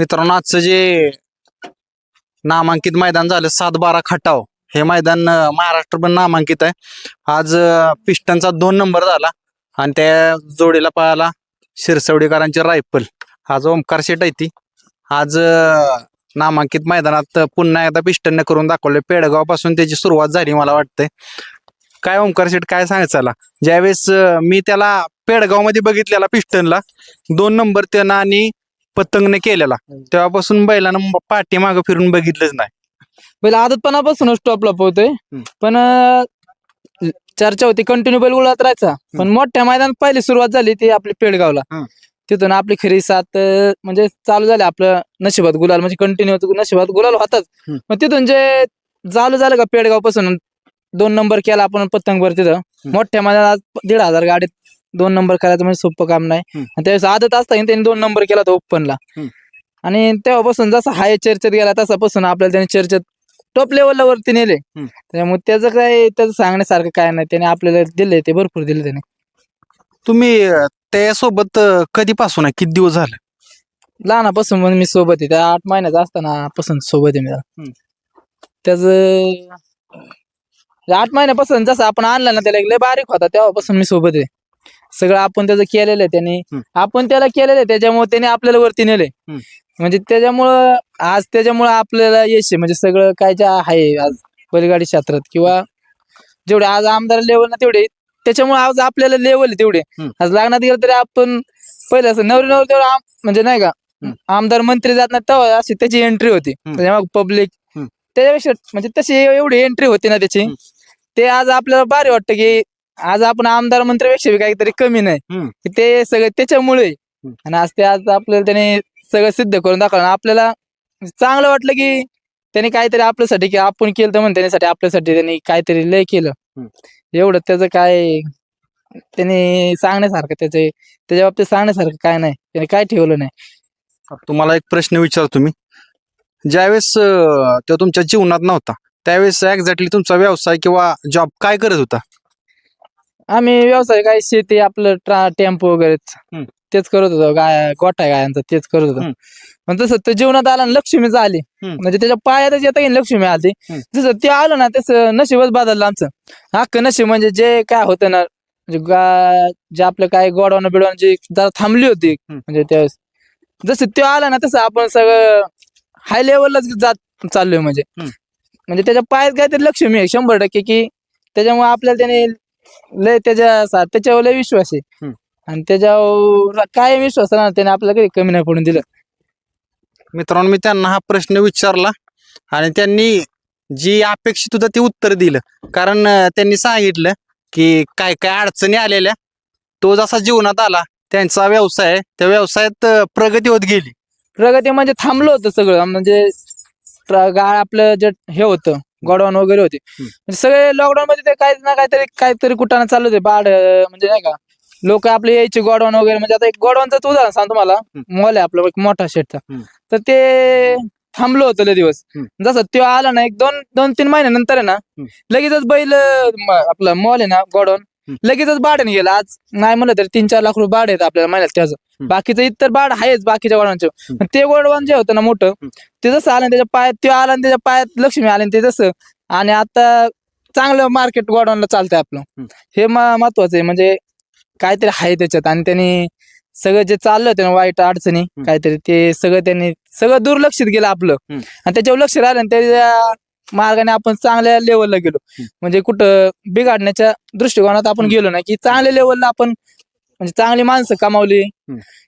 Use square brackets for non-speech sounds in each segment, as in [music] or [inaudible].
मित्रांनो आजचं जे नामांकित मैदान झालं सात बारा खटाव. हे मैदान महाराष्ट्र महाराष्ट्रभर नामांकित आहे. आज पिस्टनचा दोन नंबर झाला आणि त्या जोडीला पळाला शिरसवडीकरांची रायफल. आज ओमकार शेट आहे ती. आज नामांकित मैदानात पुन्हा एकदा पिस्टनने करून दाखवलं पेडगावपासून त्याची सुरुवात झाली मला वाटतंय. काय ओमकार शेट काय सांगायचं ज्यावेळेस मी त्याला पेडगावमध्ये बघितलेला पिस्टनला दोन नंबर त्यानं आणि पतंगने केलेला. तेव्हापासून बैलानं पाठीमाग फिरून बघितलंच नाही. बैल आदतपणापासूनच टॉपला पोहतोय. पण अं, चर्चा होती कंटिन्यू बैल गुळात राहायचा. पण मोठ्या मैदानात पहिली सुरुवात झाली ती आपली पेडगावला. हम्म. तिथून आपली खरी सात अं, म्हणजे चालू झाले आपलं नशिबात गुलाल. म्हणजे कंटिन्यू नशिबात गुलाल होताच. हम्म. मग तिथून जे चालू झालं का पेडगावपासून दोन नंबर केला आपण पतंगवर तिथं. मोठ्या मैदानात दीड हजार गाडीत दोन नंबर करायचं म्हणजे सोपं काम नाही. हम्म. आणि त्यावेळेस आदत असताना त्यांनी दोन नंबर केला होता ओपनला. हम्म. आणि तेव्हापासून जसा हाय चर्चेत गेला तसापासून आपल्याला त्यांनी चर्चेत टॉप लेवलला वरती नेले. हम्म. त्यामुळे त्याचं काय त्याचं सांगण्यासारखं काय नाही. त्याने आपल्याला दिले ते भरपूर दिले त्याने. तुम्ही अं, त्यासोबत अं, कधीपासून आहे? किती दिवस झाले? लहानापासून मग मी सोबत आहे. त्या आठ महिन्याचा असताना पासून सोबत आहे मी. हम्म. त्याच आठ महिन्यापासून जसं आपण आणलं ना त्याला एक लय बारीक होता. तेव्हापासून मी सोबत आहे. सगळं आपण त्याचं केलेलं आहे त्याने. आपण त्याला केलेलं आहे त्याच्यामुळे त्याने आपल्याला वरती नेले. म्हणजे त्याच्यामुळं आज त्याच्यामुळं आपल्याला यश आहे म्हणजे सगळं काय जे आहे आज बैलगाडी क्षेत्रात किंवा जेवढे आज आमदार लेवल ना तेवढे त्याच्यामुळे आज आपल्याला लेवल आहे तेवढे. आज लागण्यात गेलं तरी आपण पहिले असं नवरी नवरी तेवढं म्हणजे नाही का. आमदार मंत्री जात नाही तेव्हा अशी त्याची एंट्री होती पब्लिक. त्याच्यापेक्षा म्हणजे तशी एवढी एंट्री होती ना त्याची. ते आज आपल्याला भारी वाटतं की आज आपण आमदार मंत्र्यापेक्षा बी काहीतरी कमी नाही. हम्म. की ते सगळं त्याच्यामुळे. आणि आज ते आज आपल्याला त्याने सगळं सिद्ध करून दाखवलं. आणि आपल्याला चांगलं वाटलं की त्याने काहीतरी आपल्यासाठी की आपण केलं तर म्हणून त्याच्यासाठी आपल्यासाठी त्यांनी काहीतरी लय केलं. हम्म. एवढं त्याचं काय त्याने सांगण्यासारखं त्याचे त्याच्या बाबतीत सांगण्यासारखं काय नाही. त्याने काय ठेवलं नाही. तुम्हाला एक प्रश्न विचारतो मी. ज्यावेळेस अं, तो तुमच्या जीवनात नव्हता त्यावेळेस एक्झॅक्टली तुमचा व्यवसाय किंवा जॉब काय करत होता? आम्ही व्यवसाय काय शेती आपलं ट्रा टेम्पो वगैरे हम्म. तेच करत होतो गाय गोठा गायांचा तेच करत होतो हम्म. पण तसं तर जीवनात आला आणि लक्ष्मीच आली हम्म. म्हणजे त्याच्या पायातच येता येईल लक्ष्मी आली हम्म. जसं ते आलं ना तसं नशीबच बदललं आमचं हक्क नशीब म्हणजे जे काय होतं ना म्हणजे गा- जे आपलं काय गोडवणं बिडवणं जी जरा थांबली होती हम्म. म्हणजे त्यावेळेस जसं ते आला ना तसं आपण सगळं हाय लेवललाच जात चाललोय म्हणजे हम्म. म्हणजे त्याच्या पायात काहीतरी लक्ष्मी आहे शंभर टक्के की त्याच्यामुळे आपल्याला त्याने लय त्याच्या सा- त्याच्यावर लय विश्वास आहे. हम्म. आणि त्याच्यावर काय विश्वास ना त्याने आपल्याला कधी कमी नाही पडून दिलं. मित्रांनो मी त्यांना हा प्रश्न विचारला आणि त्यांनी जी अपेक्षित होतं ते उत्तर दिलं. कारण अं, त्यांनी सांगितलं की काय काय अडचणी आलेल्या तो जसा जीवनात आला त्यांचा व्यवसाय आहे, त्या व्यवसायात अं, प्रगती होत गेली. प्रगती म्हणजे थांबलं होतं सगळं. म्हणजे प्र- आपलं जे हे होतं गोडाऊन वगैरे होते. म्हणजे सगळे लॉकडाऊन मध्ये ते काही ना काहीतरी काहीतरी कुठाने चालू होते. बाड म्हणजे नाही का लोक आपले यायचे गोडाऊन वगैरे. म्हणजे आता एक गोडाऊनचं उदाहरण सांगतो मला मॉल आहे आपला एक मोठा शेटचा. तर ते थांबलं होतं लय दिवस. जसं तो आला ना एक दोन दोन तीन महिन्यानंतर आहे ना लगेचच बैल आपला मॉल आहे ना गोडाऊन. लगेचच भाड्याने गेला. आज नाही म्हणलं तरी तीन चार लाख रुपये भाडे आहेत आपल्याला महिन्यात त्याचं. बाकीचं इतर भाड आहेच बाकीच्या पण ते गोडवान जे होतं ना मोठं ते जसं आलं त्याच्या पायात ते आला आणि त्याच्या पायात लक्ष्मी आली ते जसं आणि आता चांगलं मार्केट गोडाऊनला चालतंय आपलं. हे महत्वाचं आहे. म्हणजे काहीतरी आहे त्याच्यात. आणि त्यांनी सगळं जे चाललं होतं ना वाईट अडचणी काहीतरी ते सगळं त्यांनी सगळं दुर्लक्षित गेलं आपलं. आणि त्याच्यावर लक्ष राहिलं त्याच्या मार्गाने आपण चांगल्या लेवलला गेलो. म्हणजे कुठं बिघाडण्याच्या दृष्टिकोनात आपण गेलो नाही. की चांगल्या लेवलला आपण म्हणजे चांगली माणसं कमावली.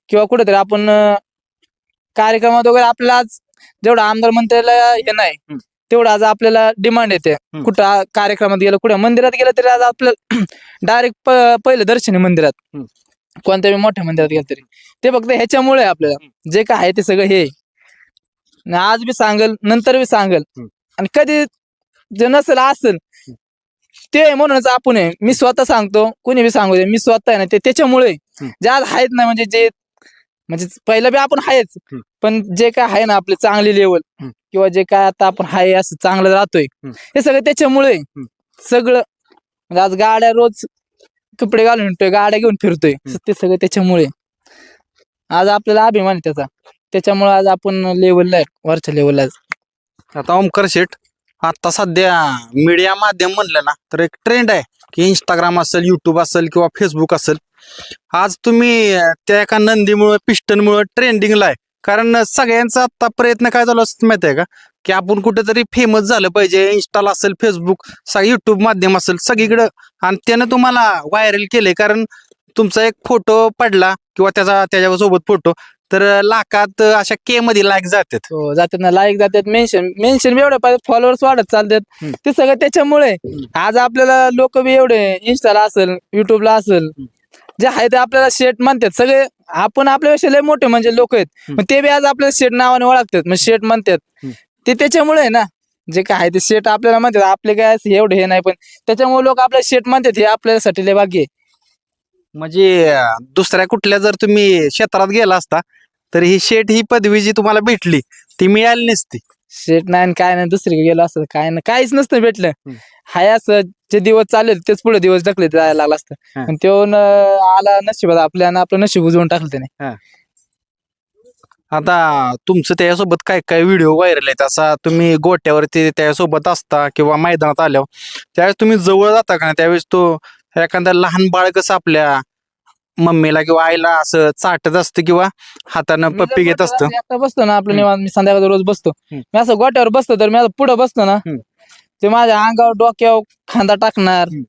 किंवा कुठेतरी आपण कार्यक्रमात वगैरे आपल्याला आज जेवढं आमदार मंत्र्याला हे नाही. तेवढं आज आपल्याला डिमांड येते. कुठं कार्यक्रमात गेलं कुठं मंदिरात गेलं तरी आज आपल्याला डायरेक्ट [clears throat] पहिलं दर्शनी मंदिरात. कोणत्या मोठ्या मंदिरात गेलं तरी. ते फक्त ह्याच्यामुळे आपल्याला जे काय आहे ते सगळं हे आज बी सांगल नंतर बी सांगल. आणि कधी जे नसेल असेल ते म्हणूनच आपण आहे मी स्वतः सांगतो कोणी बी सांगू दे मी स्वतः आहे ना ते त्याच्यामुळे. जे आज आहेत ना म्हणजे जे म्हणजे पहिलं बी आपण आहेच. पण जे काय आहे ना आपली चांगली लेवल. किंवा जे काय आता आपण आहे असं चांगलं राहतोय. हे सगळं त्याच्यामुळे. सगळं म्हणजे आज गाड्या रोज कपडे घालून फिरतोय गाड्या घेऊन फिरतोय ते सगळं त्याच्यामुळे. आज आपल्याला अभिमान आहे त्याचा त्याच्यामुळे आज आपण लेवलला आहे वरच्या लेवलला आता ओमकर शेठ आता सध्या मीडिया माध्यम म्हणलं ना तर एक ट्रेंड आहे की इंस्टाग्राम असेल युट्यूब असेल किंवा फेसबुक असेल. आज तुम्ही त्या एका नंदीमुळं पिस्टनमुळं ट्रेंडिंगला आहे. कारण सगळ्यांचा आता प्रयत्न काय झाला असं माहिती आहे का? की आपण कुठेतरी फेमस झालं पाहिजे इंस्टाला असेल फेसबुक सगळं युट्यूब माध्यम असेल सगळीकडं. आणि त्यानं तुम्हाला व्हायरल केलंय. कारण तुमचा एक फोटो पडला किंवा त्याचा त्याच्यासोबत फोटो तर लाखात अशा के मध्ये लाईक जातात. हो जातात ना लाईक जातात मेन्शन मेन्शन बी एवढे फॉलोअर्स वाढत चालतात. ते सगळं त्याच्यामुळे आज आपल्याला लोक बी एवढे इंस्टाला असेल युट्यूबला असेल जे आहे ते आपल्याला शेट म्हणतात. सगळे आपण आपल्यापेक्षा लय मोठे म्हणजे लोक आहेत. ते बी आज आपल्याला शेट नावाने ओळखतात मग शेट म्हणतात. ते त्याच्यामुळे ना जे काय आहे ते शेट आपल्याला म्हणतात आपले काय एवढे हे नाही पण त्याच्यामुळे लोक आपल्याला शेट म्हणतात हे आपल्यासाठी लय भाग्य आहे. म्हणजे दुसऱ्या कुठल्या जर तुम्ही क्षेत्रात गेला असता तर ही शेट ही पदवी जी तुम्हाला भेटली ती मिळाली नसती. शेट नाही आणि काय नाही दुसरीकडे गेलो असं काय नाही काहीच नसतं भेटलं. हाय असं जे दिवस चालेल तेच पुढे दिवस ढकले जायला लागला असतं. पण तो न आला नशिबात आपल्या आपलं नशीब उजवून टाकलं त्याने. आता तुमचं त्याच्यासोबत काय काय व्हिडिओ व्हायरल आहेत? असा तुम्ही गोट्यावरती त्याच्यासोबत असता किंवा मैदानात आल्यावर त्यावेळेस तुम्ही जवळ जाता का त्यावेळेस तो एखादा लहान बाळ कसं आपल्या मम्मीला किंवा आईला असं चाटत असतं किंवा हातानं पप्पी घेत असतं बसतो ना आपलं. निवांत मी संध्याकाळी रोज बसतो हम्म. मी असं गोट्यावर बसतो तर मी असं पुढे बसतो ना हम्म. ते माझ्या अंगावर डोक्यावर खांदा टाकणार हम्म.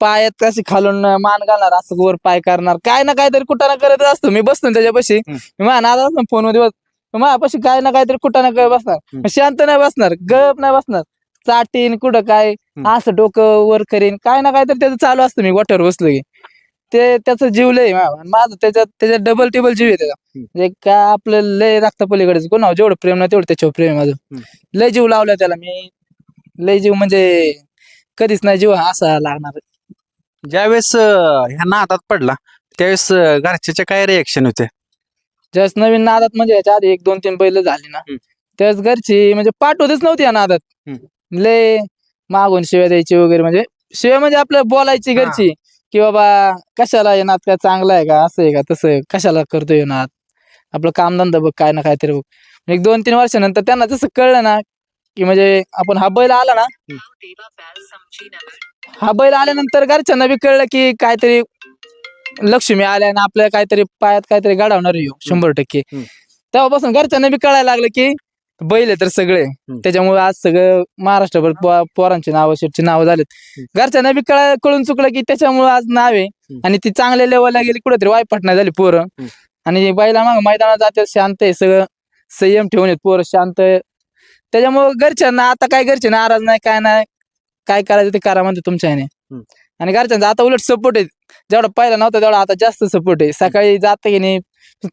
पायात कशी खालून मान घालणार असं वर पाय करणार काय ना काहीतरी कुठं ना करत असतो मी बसतो ना त्याच्यापाशी हम्म. मी माझ्या असतो फोनमध्ये बस माझ्यापाशी काय ना काहीतरी कुठं ना काय बसणार हम्म. मग शांत नाही बसणार गप नाही बसणार चाटीन कुठं काय हम्म. असं डोकं वर करीन काय ना काहीतरी त्याचं चालू असतं मी गोट्यावर बसलो की ते त्याचं जीव लय मा- माझं त्याच्यात त्याच्यात डबल टेबल जीव आहे त्याचा. म्हणजे काय आपलं लय रक्त पलीकडे कोणावर जेवढं प्रेम नाही तेवढं त्याच्यावर प्रेम आहे माझं. लय जीव लावला त्याला मी. लय जीव म्हणजे कधीच नाही जीव असा लागणार. ज्यावेळेस अं, ह्या नादात पडला त्यावेळेस अं, घरच्याच्या काय रिएक्शन होते? ज्यावेळेस नवीन नादात म्हणजे याच्या आधी एक दोन तीन बैल झाली ना हम्म. त्यावेळेस घरची म्हणजे पाठवतच नव्हती या नादात. हम्म. लय मागून शिव्या द्यायची वगैरे म्हणजे. शिव्या म्हणजे आपलं बोलायची हा. घरची. की बाबा कशाला हे नाद काय चांगला आहे का? असं आहे का? तसं आहे. कशाला करतोय हे नाद आपलं कामधंदा बघ काय ना काहीतरी बघ. एक दोन तीन वर्षानंतर त्यांना जसं कळलं ना की म्हणजे आपण हा बैल आला ना हा बैल आल्यानंतर घरच्यांना बी कळलं की काहीतरी लक्ष्मी आल्या आणि आपल्या काहीतरी पायात काहीतरी गाडावणार ह्यो, शंभर टक्के. तेव्हापासून घरच्यांना बी कळायला लागलं की बैल आहे तर सगळे. त्याच्यामुळे आज सगळं महाराष्ट्रभर पो- पोरांची नावं शेटची नावं झालीत. घरच्यांना बी कळा कळून चुकलं की त्याच्यामुळे आज नाव आहे. आणि ती चांगल्या लेवलला गेली कुठेतरी वायपट नाही झाली पोरं. हम्म. आणि बैला मग मैदानात जाते शांत आहे सगळं. संयम ठेवून येत पोरं शांत आहे. त्याच्यामुळे घरच्यांना आता काय घरचे नाराज नाही काय नाही. काय करायचं ते करा म्हणते तुमच्या ह्याने. हम्म. आणि घरच्यांचा आता उलट सपोर्ट आहे जेवढा पहिला नव्हता तेवढा आता जास्त सपोर्ट आहे. सकाळी जाते की नाही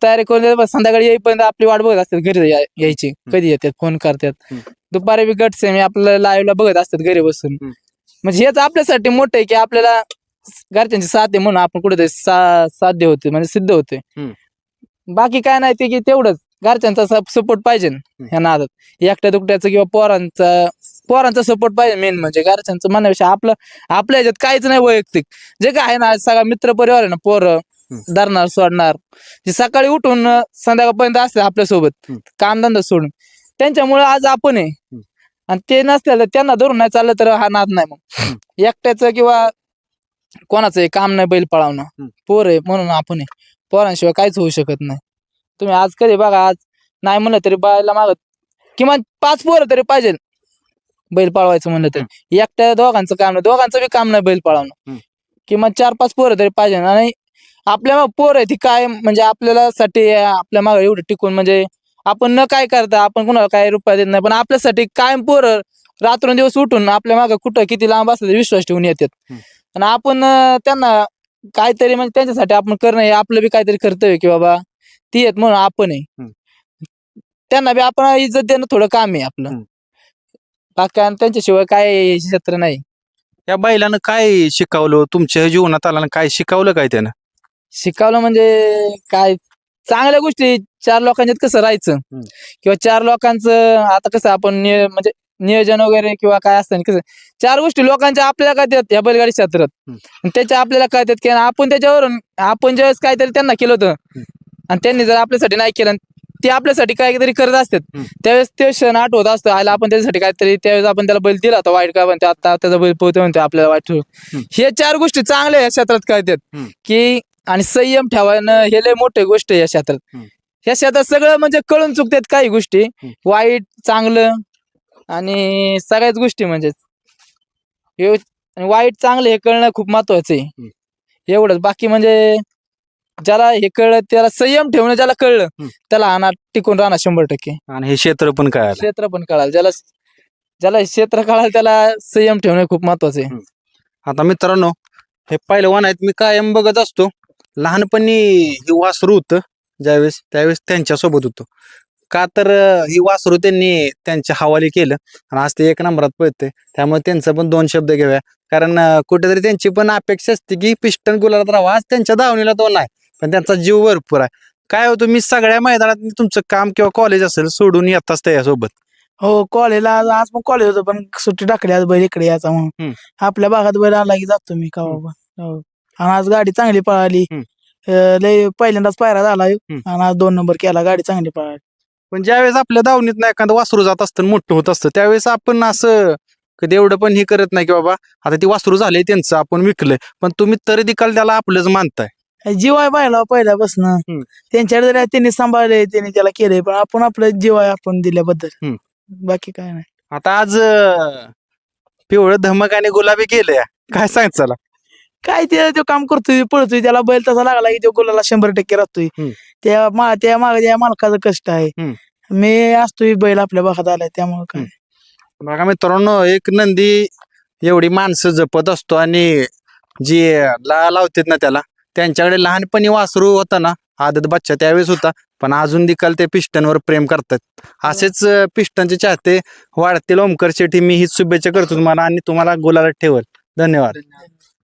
तयारी करून देतात, संध्याकाळी येईपर्यंत आपली वाट बघत असतात घरी या- यायची. कधी येतात फोन करतात. हम्म. दुपारी बी गट सेमी आपल्याला लाईव्हला बघत असतात घरी बसून. हम्म. म्हणजे हेच आपल्यासाठी मोठं आहे की आपल्याला घरच्यांची साथ आहे म्हणून आपण कुठेतरी सा साध्य होते म्हणजे सिद्ध होते बाकी काय नाही ते की तेवढंच. घरच्यांचा सपोर्ट पाहिजे ह्या नादात. एकट्या दुकट्याचं किंवा पोरांचा पोरांचा सपोर्ट पाहिजे मेन म्हणजे घरच्यांचं म्हणण्यापेक्षा आपलं आपल्या ह्याच्यात काहीच नाही वैयक्तिक. जे काय आहे ना सगळा मित्र परिवार आहे ना पोरं धरणार सोडणार. जे सकाळी उठून संध्याकाळपर्यंत असते आपल्यासोबत. कामधंदा सोडून. त्यांच्यामुळे आज आपण आहे. आणि ते नसल्या तर त्यांना धरून नाही चाललं तर हा नाद नाही मग. एकट्याचं किंवा कोणाचं काम नाही बैल पळावणं. पोर आहे म्हणून आपण आहे. पोरांशिवाय काहीच होऊ शकत नाही. तुम्ही आज कधी बघा आज नाही म्हणलं तरी बायला मागत किमान पाच पोरं तरी पाहिजे. बैल पळवायचं म्हणलं तर. एकट्या दोघांचं काम नाही दोघांचं बी काम नाही बैल पळवणं. किमान चार पाच पोरं तरी पाहिजे. आणि आपल्या मागं पोर आहे ती काय म्हणजे आपल्याला साठी आपल्या मागे एवढं टिकून म्हणजे आपण न काय करता आपण कुणाला काय रुपया देत नाही पण आपल्यासाठी कायम पोरं रात्रंदिवस उठून आपल्या मागं कुठं किती लांब असलं विश्वास ठेवून येतात. आणि आपण त्यांना काहीतरी म्हणजे त्यांच्यासाठी आपण करणं हे आपलं बी काहीतरी कर्तव्य की बाबा ती आहेत म्हणून आपण आहे. त्यांना बी आपण इज्जत देणं थोडं काम आहे आपलं. बाकी आणि त्यांच्याशिवाय काय क्षेत्र नाही. या बैलानं काय शिकवलं? तुमच्या जीवनात आला काय शिकवलं काय त्यानं? शिकवलं म्हणजे काय? चांगल्या गोष्टी चार लोकांच्यात कसं राहायचं. किंवा चार लोकांचं आता कसं आपण म्हणजे नियोजन वगैरे किंवा काय असतं कसं? चार गोष्टी लोकांच्या आपल्याला काय देतात या बैलगाडी क्षेत्रात? त्याच्या आपल्याला काय की आपण त्याच्यावरून आपण ज्यावेळेस काहीतरी त्यांना केलं होतं आणि त्यांनी जर आपल्यासाठी नाही केलं ते आपल्यासाठी काहीतरी करत असतात. त्यावेळेस ते क्षण आठवत असतं आयला आपण त्याच्यासाठी काहीतरी त्यावेळेस आपण त्याला बैल दिला होता वाईट काय म्हणते आता त्याचा बैल पोहते म्हणते आपल्याला वाईट हे चार गोष्टी चांगल्या या क्षेत्रात कळतात. की आणि संयम ठेवायनं हे लय मोठी गोष्ट आहे या क्षेत्रात. या क्षेत्रात सगळं म्हणजे कळून चुकतात काही गोष्टी. वाईट चांगलं आणि सगळ्याच गोष्टी म्हणजे वाईट चांगलं हे कळणं खूप महत्वाचं आहे. एवढंच. बाकी म्हणजे ज्याला हे कळलं त्याला संयम ठेवणं ज्याला कळलं हम्म. त्याला आणा टिकून राहणार शंभर टक्के. आणि हे क्षेत्र पण काय क्षेत्र पण कळाल. ज्याला ज्याला हे क्षेत्र कळाल त्याला संयम ठेवणं खूप महत्वाचं आहे. आता मित्रांनो हे पहिलवान आहेत मी कायम बघत असतो. लहानपणी हे वासरू होतं ज्यावेळेस त्यावेळेस त्यांच्यासोबत होतो. का तर अं, ही वासरू त्यांनी त्यांच्या हवाली केलं. आणि आज ते एक नंबरात पळते त्यामुळे त्यांचं पण दोन शब्द घेऊया. कारण अं, कुठेतरी त्यांची पण अपेक्षा असते की पिस्टन गुलाबात राहावा. आज त्यांच्या दावणीला तो नाही. पण त्यांचा जीव भरपूर आहे. काय होतं मी सगळ्या मैदानात तुमचं काम किंवा कॉलेज असेल सोडून येताच त्याच्यासोबत हो कॉलेजला आज आज पण कॉलेज होतं पण सुट्टी टाकली आज बैल इकडे याचा म्हणून. हम्म. आपल्या भागात बैल आला की जातो मी का बाबा हो. आणि आज गाडी चांगली पळाली. हम्म. अं, लय पहिल्यांदाच पायरा झाला ह्यो. आणि आज दोन नंबर केला गाडी चांगली पळाली. पण ज्यावेळेस आपल्या दावणीत ना एखादं वासरू जात असतं मोठं होत असतं त्यावेळेस आपण असं कधी एवढं पण हे करत नाही की बाबा आता ती वासरू झाले त्यांचं आपण विकलंय. पण तुम्ही तरी देखील त्याला आपलंच मानताय. जीव आहे पाहिला पहिल्यापासून. त्यांच्याकडे जरी त्यांनी सांभाळले त्यांनी त्याला केले पण आपण आपलं जीव आहे आपण दिल्याबद्दल. बाकी काय नाही. आता आज पिवळं धमक आणि गुलाबी गेले काय सांग चला काय ते तो काम करतोय पळतोय त्याला बैल तसा लागला की तो गुलाला शंभर टक्के राहतोय. त्या मा त्या माग त्या मालकाचं कष्ट आहे. मी असतोय बैल आपल्या भागात आलाय त्यामुळे काय. बघा मित्रांनो एक नंदी एवढी माणसं जपत असतो आणि जी ला लावतात ना त्याला त्यांच्याकडे लहानपणी वासरू होता ना आदत बच्चा त्यावेळेस होता पण अजून देखील ते पिस्टनवर प्रेम करतात. असेच पिष्टनचे पिस्टनचे चाहते वाढतील ओमकर शेठी मी हीच शुभेच्छा करतो तुम्हाला आणि तुम्हाला गोलाला ठेवल. धन्यवाद.